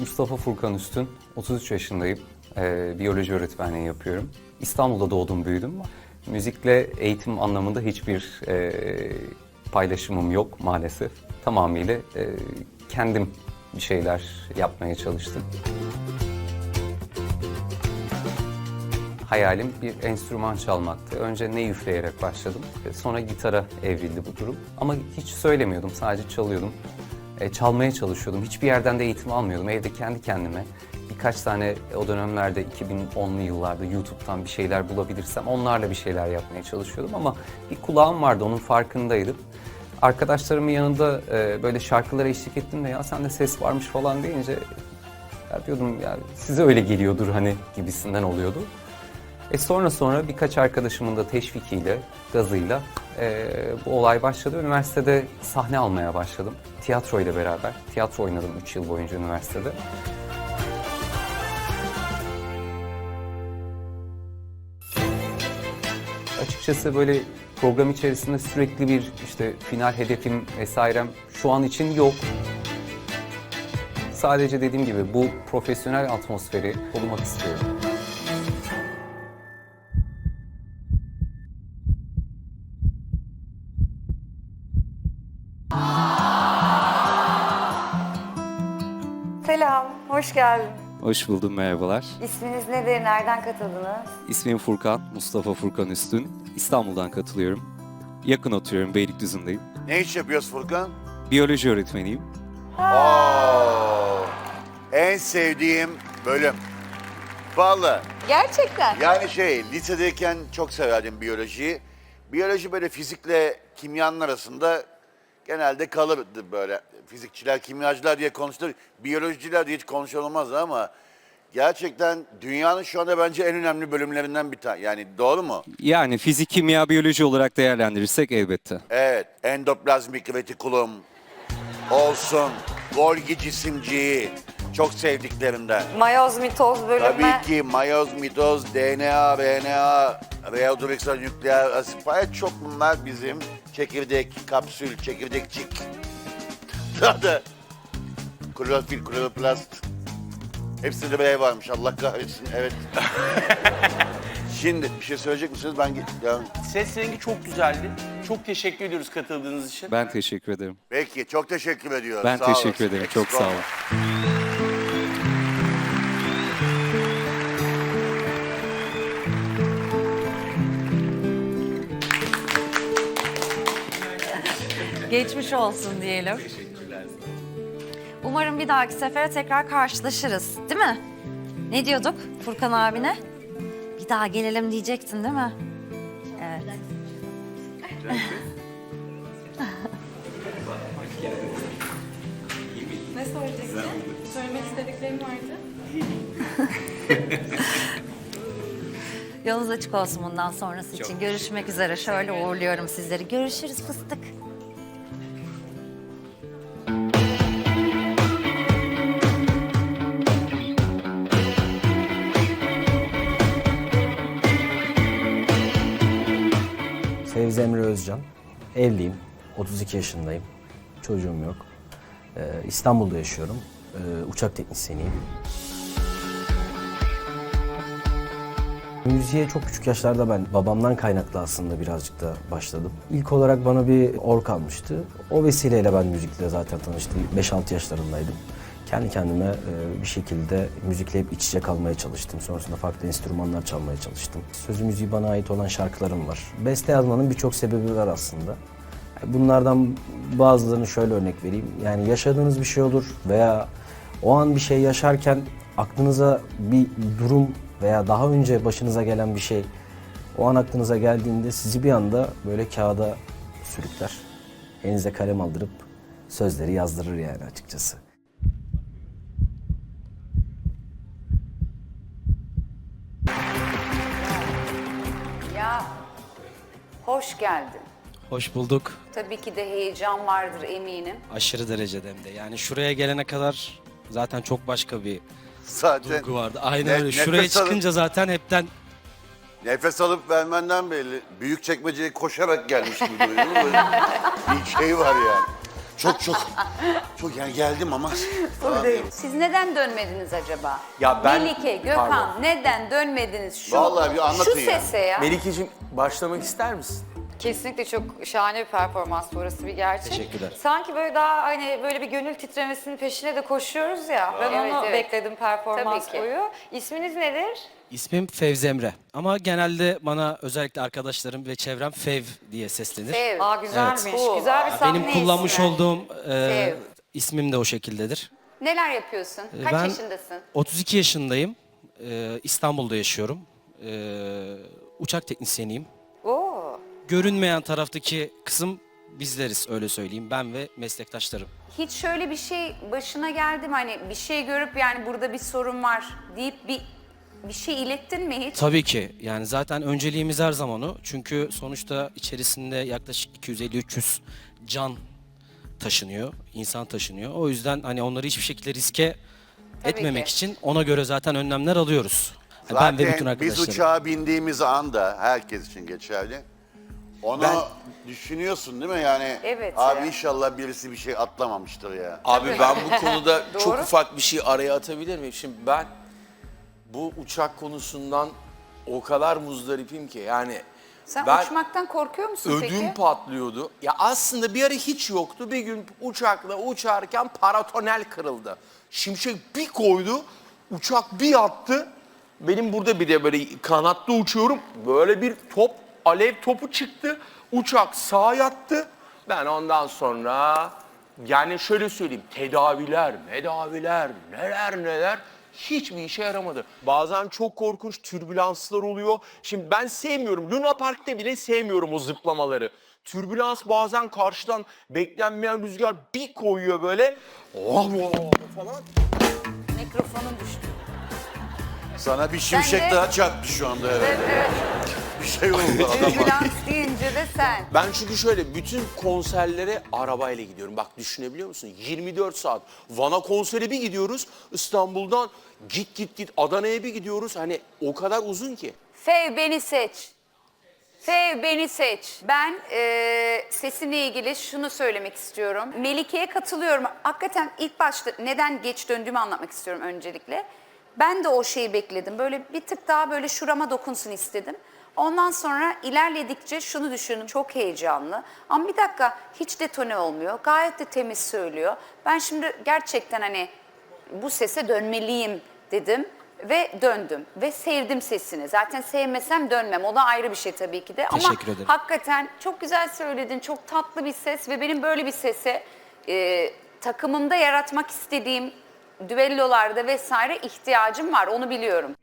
Mustafa Furkan Üstün, 33 yaşındayım. Ee, biyoloji öğretmenliği yapıyorum. İstanbul'da doğdum, büyüdüm. Müzikle eğitim anlamında hiçbir e, paylaşımım yok maalesef. Tamamıyla e, kendim bir şeyler yapmaya çalıştım. Hayalim bir enstrüman çalmaktı. Önce ne üfleyerek başladım. Sonra gitara evrildi bu durum. Ama hiç söylemiyordum, sadece çalıyordum. E, çalmaya çalışıyordum. Hiçbir yerden de eğitim almıyordum. Evde kendi kendime birkaç tane o dönemlerde 2010'lu yıllarda YouTube'dan bir şeyler bulabilirsem onlarla bir şeyler yapmaya çalışıyordum. Ama bir kulağım vardı, onun farkındaydım. Arkadaşlarımın yanında e, böyle şarkılara eşlik ettim de ya sende ses varmış falan deyince ya diyordum ya size öyle geliyordur hani gibisinden oluyordu. E sonra sonra birkaç arkadaşımın da teşvikiyle, gazıyla e, bu olay başladı. Üniversitede sahne almaya başladım. Tiyatro ile beraber. Tiyatro oynadım 3 yıl boyunca üniversitede. Açıkçası böyle program içerisinde sürekli bir işte final hedefim vesairem şu an için yok. Sadece dediğim gibi bu profesyonel atmosferi korumak istiyorum. Selam, hoş geldin. Hoş buldum, merhabalar. İsminiz nedir, nereden katıldınız? İsmim Furkan, Mustafa Furkan Üstün. İstanbul'dan katılıyorum. Yakın oturuyorum, Beylikdüzü'ndeyim. Ne iş yapıyoruz Furkan? Biyoloji öğretmeniyim. Oo, en sevdiğim bölüm. Vallahi Gerçekten. yani şey lisedeyken çok severdim biyolojiyi. Biyoloji böyle fizikle kimyanın arasında genelde kalırdı böyle. Fizikçiler, kimyacılar diye konuşulur. Biyolojiciler diye hiç konuşulmaz ama gerçekten dünyanın şu anda bence en önemli bölümlerinden bir tane. Yani doğru mu? Yani fizik, kimya, biyoloji olarak değerlendirirsek elbette. Evet, endoplazmik retikulum olsun, Golgi cisimciği çok sevdiklerimden. Mayoz mitoz bölümü. Tabii ki mayoz, mitoz, DNA, RNA, reodorexal nükleer asit falan çok bunlar bizim çekirdek, kapsül, çekirdekçik. Da klorofil, kloroplast. Hepsinde bir ev varmış Allah kahretsin evet. Şimdi bir şey söyleyecek misiniz? Ben git. ya- Ses rengi çok güzeldi. Çok teşekkür ediyoruz katıldığınız için. Ben teşekkür ederim. Peki çok teşekkür ediyorum. Ben Sağ teşekkür olasın. ederim, Eksik çok sağ olma. olun. Geçmiş olsun diyelim. Umarım bir dahaki sefere tekrar karşılaşırız, değil mi? Ne diyorduk Furkan abine? Bir daha gelelim diyecektin değil mi? Evet. Ne söyleyecektin? Söylemek istediklerim vardı. Yolunuz açık olsun bundan sonrası için. Görüşmek üzere. Şöyle uğurluyorum sizleri. Görüşürüz fıstık. Fevzi Emre Özcan. Evliyim. 32 yaşındayım. Çocuğum yok. Ee, İstanbul'da yaşıyorum. Ee, uçak teknisyeniyim. Müziğe çok küçük yaşlarda ben babamdan kaynaklı aslında birazcık da başladım. İlk olarak bana bir ork almıştı. O vesileyle ben müzikle zaten tanıştım. 5-6 yaşlarındaydım. Kendi kendime e, bir şekilde müzikle hep iç içe kalmaya çalıştım. Sonrasında farklı enstrümanlar çalmaya çalıştım. Sözü müziği bana ait olan şarkılarım var. Beste yazmanın birçok sebebi var aslında. Bunlardan bazılarını şöyle örnek vereyim. Yani yaşadığınız bir şey olur veya o an bir şey yaşarken aklınıza bir durum veya daha önce başınıza gelen bir şey o an aklınıza geldiğinde sizi bir anda böyle kağıda sürükler. Elinize kalem aldırıp sözleri yazdırır yani açıkçası. Ya, hoş geldin. Hoş bulduk. Tabii ki de heyecan vardır eminim. Aşırı derecede hem de. Yani şuraya gelene kadar zaten çok başka bir Zaten duygu vardı. Aynen Ne- öyle. Şuraya alın. çıkınca zaten hepten nefes alıp vermenden belli. Büyük çekmeceye koşarak gelmiş gibi duruyor. Böyle bir şey var yani. Çok çok çok yani geldim ama. Siz neden dönmediniz acaba? Ya ben- Melike, Gökhan Pardon. neden dönmediniz şu, Vallahi bir anlatın şu ya. sese ya? Melike'cim başlamak ister misin? Kesinlikle çok şahane bir performans orası bir gerçek. Teşekkürler. Sanki böyle daha hani böyle bir gönül titremesinin peşine de koşuyoruz ya. Ben Evet, onu evet. bekledim performans Tabii ki. boyu. İsminiz nedir? İsmim Fevzi Emre. Ama genelde bana özellikle arkadaşlarım ve çevrem Fev diye seslenir. Ev. Aa güzelmiş. Evet. Güzel bir sahne Benim kullanmış ismi. olduğum e, Fev. ismim de o şekildedir. Neler yapıyorsun? Kaç ben- yaşındasın? 32 yaşındayım. E, İstanbul'da yaşıyorum. E, uçak teknisyeniyim. Görünmeyen taraftaki kısım bizleriz öyle söyleyeyim. Ben ve meslektaşlarım. Hiç şöyle bir şey başına geldi mi? Hani bir şey görüp yani burada bir sorun var deyip bir bir şey ilettin mi hiç? Tabii ki. Yani zaten önceliğimiz her zaman o. Çünkü sonuçta içerisinde yaklaşık 250-300 can taşınıyor, insan taşınıyor. O yüzden hani onları hiçbir şekilde riske etmemek ki. için ona göre zaten önlemler alıyoruz. Yani ben ve bütün Zaten biz arkadaşlarım. uçağa bindiğimiz anda herkes için geçerli. Onu düşünüyorsun değil mi yani? Evet Abi ya. inşallah birisi bir şey atlamamıştır ya. Abi ben bu konuda çok Doğru. ufak bir şey araya atabilir miyim? Şimdi ben bu uçak konusundan o kadar muzdaripim ki yani Sen ben uçmaktan korkuyor musun ödüm peki? patlıyordu. Ya aslında bir ara hiç yoktu. Bir gün uçakla uçarken paratonel kırıldı. Şimşek bir koydu, uçak bir attı. Benim burada bir de böyle kanatlı uçuyorum. Böyle bir top, alev topu çıktı. Uçak sağa yattı. Ben ondan sonra yani şöyle söyleyeyim tedaviler, medaviler, neler neler hiçbir işe yaramadı. Bazen çok korkunç türbülanslar oluyor. Şimdi ben sevmiyorum. Luna Park'ta bile sevmiyorum o zıplamaları. Türbülans bazen karşıdan beklenmeyen rüzgar bir koyuyor böyle. Oh, oh, falan. Mikrofonun düştü. Sana bir şimşek de- daha çarptı şu anda. Evet. Evet. Bir şey oldu adama. Ambulans deyince de sen. Ben çünkü şöyle bütün konserlere arabayla gidiyorum. Bak düşünebiliyor musun? 24 saat. Van'a konsere bir gidiyoruz. İstanbul'dan git git git Adana'ya bir gidiyoruz. Hani o kadar uzun ki. Fev beni seç. Fev beni seç. Ben e, sesinle ilgili şunu söylemek istiyorum. Melike'ye katılıyorum. Hakikaten ilk başta neden geç döndüğümü anlatmak istiyorum öncelikle. Ben de o şeyi bekledim. Böyle bir tık daha böyle şurama dokunsun istedim. Ondan sonra ilerledikçe şunu düşündüm. Çok heyecanlı. Ama bir dakika hiç detone olmuyor. Gayet de temiz söylüyor. Ben şimdi gerçekten hani bu sese dönmeliyim dedim ve döndüm ve sevdim sesini. Zaten sevmesem dönmem. O da ayrı bir şey tabii ki de. Ama Teşekkür ederim. hakikaten çok güzel söyledin. Çok tatlı bir ses ve benim böyle bir sese e, takımımda yaratmak istediğim düellolarda vesaire ihtiyacım var. Onu biliyorum.